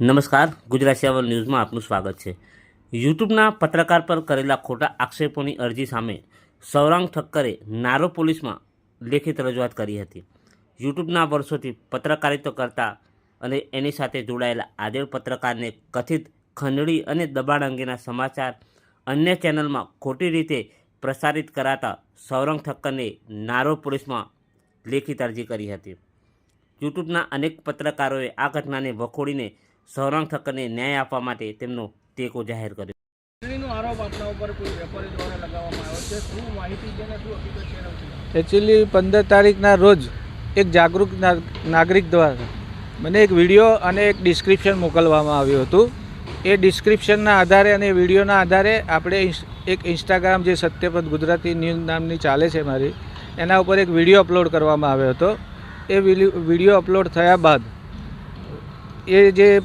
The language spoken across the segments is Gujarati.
નમસ્કાર, ગુજરાત સેવન ન્યૂઝમાં આપનું સ્વાગત છે. યુટ્યુબના પત્રકાર પર કરેલા ખોટા આક્ષેપોની અરજી સામે સૌરાંગ ઠક્કરે નારો પોલીસમાં લેખિત રજૂઆત કરી હતી. યુટ્યુબના વર્ષોથી પત્રકારિતા કરતા અને એની સાથે જોડાયેલા આદેડ પત્રકારને કથિત ખંડણી અને દબાણ અંગેના સમાચાર અન્ય ચેનલમાં ખોટી રીતે પ્રસારિત કરાતા સૌરંગ ઠક્કરને નારો પોલીસમાં લેખિત અરજી કરી હતી. યુટ્યુબના અનેક પત્રકારોએ આ ઘટનાને વખોડીને સૌરંગ ઠક્કરને ન્યાય આપવા માટે તેમનો ટેકો જાહેર કર્યો. ચૂંટણીનો આરોપ આપના ઉપર કોઈ વેપારી દ્વારા લગાવવામાં આવ્યો છે. શું માહિતી છે અને શું હકીકત છે એના વિશે? એકચ્યુઅલી પંદર તારીખના રોજ એક જાગૃત ના- નાગરિક દ્વારા મને એક વીડિયો અને એક ડિસ્ક્રિપ્શન મોકલવામાં આવ્યું હતું. એ ડિસ્ક્રિપ્શનના આધારે અને વિડીયોના આધારે આપણે એક ઇન્સ્ટાગ્રામ જે સત્યપદ ગુજરાતી ન્યૂઝ નામની ચાલે છે મારી એના ઉપર એક વીડિયો અપલોડ કરવામાં આવ્યો હતો. એ વીડિયો અપલોડ થયા બાદ એ જે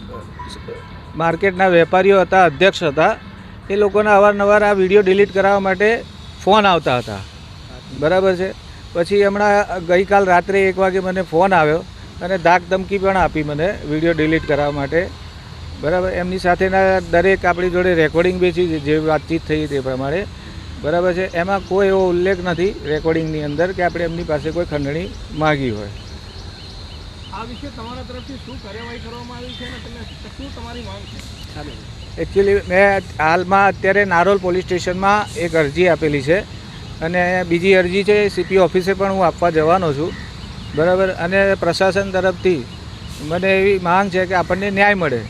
માર્કેટના વેપારીઓ હતા, અધ્યક્ષ હતા, એ લોકોના અવારનવાર આ વીડિયો ડિલીટ કરાવવા માટે ફોન આવતા હતા. બરાબર છે? પછી હમણાં ગઈકાલ રાત્રે એક વાગે મને ફોન આવ્યો અને ધાક ધમકી પણ આપી મને વીડિયો ડિલીટ કરાવવા માટે. બરાબર? એમની સાથેના દરેક આપણી જોડે રેકોર્ડિંગ બી છે, જે વાતચીત થઈ તે પ્રમાણે. બરાબર છે? એમાં કોઈ એવો ઉલ્લેખ નથી રેકોર્ડિંગની અંદર કે આપણે એમની પાસે કોઈ ખંડણી માગી હોય. આ વિશે તમારા તરફથી શું કાર્યવાહી કરવામાં આવી છે અને તમે શું તમારી માંગ છે? એકચ્યુઅલી મેં હાલમાં અત્યારે નારોલ પોલીસ સ્ટેશનમાં એક અરજી આપેલી છે અને બીજી અરજી છે સીપી ઓફિસે પણ હું આપવા જવાનો છું. બરાબર? અને પ્રશાસન તરફથી મને એવી માંગ છે કે આપણને ન્યાય મળે.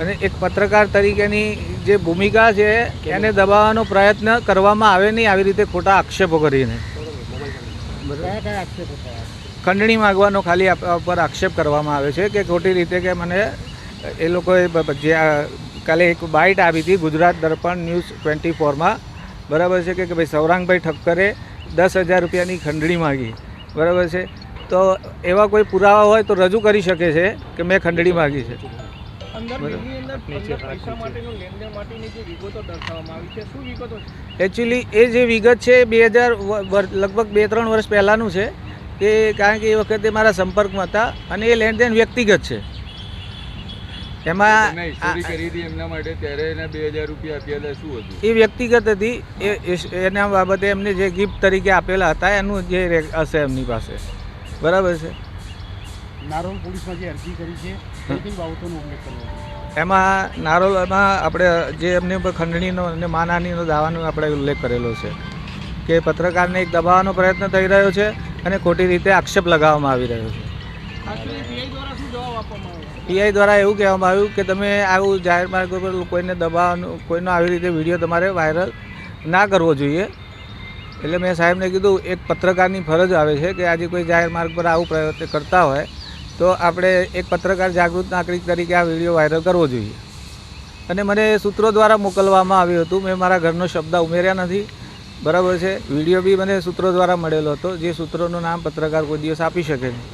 અને એક પત્રકાર તરીકેની જે ભૂમિકા છે એને દબાવવાનો પ્રયત્ન કરવામાં આવે નહીં આવી રીતે ખોટા આક્ષેપો કરીને. ખંડણી માગવાનો ખાલી પર ઉપર આક્ષેપ કરવામાં આવે છે કે ખોટી રીતે કે મને એ લોકોએ જે કાલે એક બાઇટ આવી હતી ગુજરાત દર્પણ ન્યૂઝ ટ્વેન્ટી ફોરમાં. બરાબર છે કે કે ભાઈ સૌરાંગભાઈ ઠક્કરે દસ હજાર રૂપિયાની ખંડણી માગી. બરાબર છે? તો એવા કોઈ પુરાવા હોય તો રજૂ કરી શકે છે કે મેં ખંડણી માગી છે. અંદર બરાબર. બિલની અંદર અંદર પૈસા માટેનું લેનદેન માટેની જે વિગતો છે છે? એકચ્યુઅલી એ જે વિગત છે બે હજાર લગભગ બે ત્રણ વર્ષ પહેલાંનું છે. કે કારણ કે એ વખતે મારા સંપર્કમાં હતા અને એ લેણદેણ વ્યક્તિગત છે. એમાં તમે કરી હતી એમના માટે ત્યારે એના બે હજાર રૂપિયા આપ્યા હતા શું હતું? એ વ્યક્તિગત હતી. એ એના બાબતે એમને જે ગિફ્ટ તરીકે આપેલા હતા એનું જે હશે એમની પાસે. બરાબર છે? નારોલ પોલીસમાં જે અરજી કરી છે કઈ કઈ બાબતોનો ઉલ્લેખ કરવો એમાં નારોલમાં આપણે જે એમની ઉપર ખંડણીનો અને માનહાનીનો દાવાનો આપણે ઉલ્લેખ કરેલો છે. કે પત્રકારને એક દબાવવાનો પ્રયત્ન થઈ રહ્યો છે અને ખોટી રીતે આક્ષેપ લગાવવામાં આવી રહ્યો છે. પીઆઈ દ્વારા એવું કહેવામાં આવ્યું કે તમે આવું જાહેર માર્ગ પર કોઈને દબાવવાનું, કોઈનો આવી રીતે વીડિયો તમારે વાયરલ ના કરવો જોઈએ. એટલે મેં સાહેબને કીધું, એક પત્રકારની ફરજ આવે છે કે આજે કોઈ જાહેર માર્ગ પર આવું પ્રયત્ન કરતા હોય, તો આપણે એક પત્રકાર જાગૃત નાગરિક તરીકે આ વીડિયો વાયરલ કરવો જોઈએ. અને મને સૂત્રો દ્વારા મોકલવામાં આવ્યું હતું. મેં મારા ઘરનો શબ્દ ઉમેર્યા નથી. બરાબર છે વિડીયો બી મને સૂત્રો દ્વારા મળેલો હતો જે સૂત્રોનું નામ પત્રકાર કોઈ દિવસ આપી શકે નહીં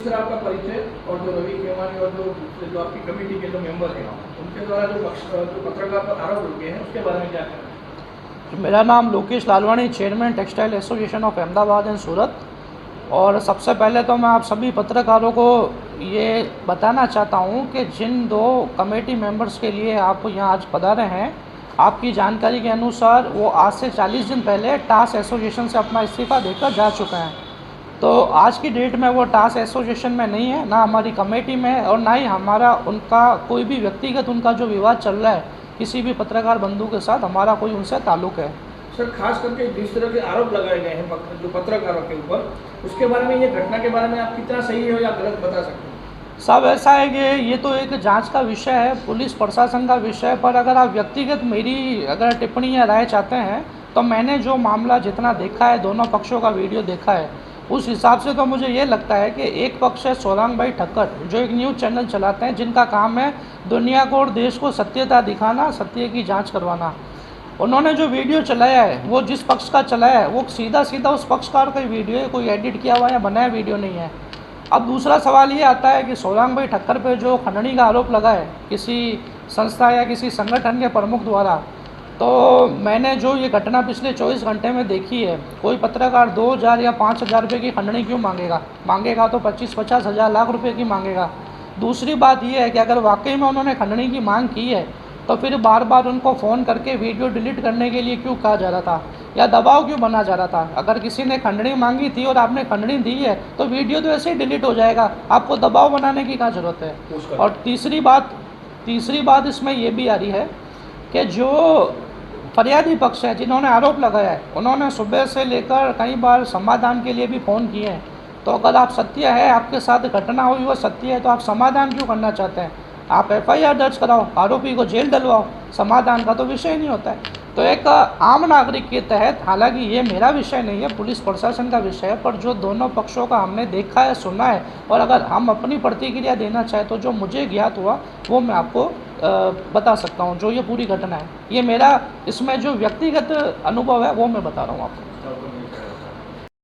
सर आपका परिचय और जो रवि केवानी और जो जो आपकी कमेटी के जो मेंबर हैं उनके द्वारा जो पक्ष जो पत्रकार पर आरोप लगे हैं उसके बारे में क्या कहना मेरा नाम Lokesh Lalwani chairman textile association of Ahmedabad and Surat और सबसे पहले तो मैं आप सभी पत्रकारों को ये बताना चाहता हूँ कि जिन दो कमेटी मेंबर्स के लिए आप यहाँ आज पधारे हैं आपकी जानकारी के अनुसार वो आज से 40 दिन पहले टास एसोसिएशन से अपना इस्तीफ़ा देकर जा चुके हैं। तो आज की डेट में वो टास एसोसिएशन में नहीं है, ना हमारी कमेटी में है और ना ही हमारा उनका कोई भी व्यक्तिगत उनका जो विवाद चल रहा है, किसी भी पत्रकार बंधु के साथ हमारा कोई उनसे ताल्लुक़ है। सर, खास करके जिस तरह के आरोप लगाए गए हैं, जो पत्रकारों के ऊपर। उसके बारे में, ये घटना के बारे में आप कितना सही है या गलत बता सकते हैं? सब ऐसा है कि ये तो एक जाँच का विषय है, पुलिस प्रशासन का विषय है, पर अगर आप व्यक्तिगत मेरी अगर टिप्पणी या राय चाहते हैं तो मैंने जो मामला जितना देखा है, दोनों पक्षों का वीडियो देखा है, उस हिसाब से तो मुझे ये लगता है कि एक पक्ष है सोरांग भाई ठक्कर, जो एक न्यूज़ चैनल चलाते हैं, जिनका काम है दुनिया को और देश को सत्यता दिखाना, सत्य की जाँच करवाना। उन्होंने जो वीडियो चलाया है, वो जिस पक्ष का चलाया है, वो सीधा सीधा उस पक्षकार का ही वीडियो है, कोई एडिट किया हुआ या बनाया वीडियो नहीं है। अब दूसरा सवाल ये आता है कि सोलांग भाई ठक्कर पे जो खंडनी का आरोप लगा है, किसी संस्था या किसी संगठन के प्रमुख द्वारा तो मैंने जो ये घटना पिछले 24 घंटे में देखी है, कोई पत्रकार दो हज़ार या पाँच हज़ार रुपये की खंडनी क्यों मांगेगा? मांगेगा तो पच्चीस पचास हज़ार लाख रुपए की मांगेगा। दूसरी बात ये है कि अगर वाकई में उन्होंने खंडनी की मांग की है तो फिर बार बार उनको फ़ोन करके वीडियो डिलीट करने के लिए क्यों कहा जा रहा था? या दबाव क्यों बना जा रहा था? अगर किसी ने खंडनी मांगी थी और आपने खंडनी दी है तो वीडियो तो ऐसे ही डिलीट हो जाएगा। आपको दबाव बनाने की क्या ज़रूरत है? और तीसरी बात तीसरी बात इसमें ये भी आ रही है कि जो फरियादी पक्ष है जिन्होंने आरोप लगाया है उन्होंने सुबह से लेकर कई बार समाधान के लिए भी फ़ोन किए हैं। तो अगर आप सत्य है आपके साथ घटना हुई वो सत्य है तो आप समाधान क्यों करना चाहते हैं? आप एफआईआर दर्ज कराओ, आरोपी को जेल डलवाओ, समाधान का तो विषय नहीं होता है। तो एक आम नागरिक के तहत, हालाँकि ये मेरा विषय नहीं है, पुलिस प्रशासन का विषय है, पर जो दोनों पक्षों का हमने देखा है, सुना है, और अगर हम अपनी प्रतिक्रिया देना चाहें तो जो मुझे ज्ञात हुआ, वो मैं आपको बता सकता हूँ, जो ये पूरी घटना है। ये मेरा, इसमें जो व्यक्तिगत अनुभव है, वो मैं बता रहा हूँ आपको।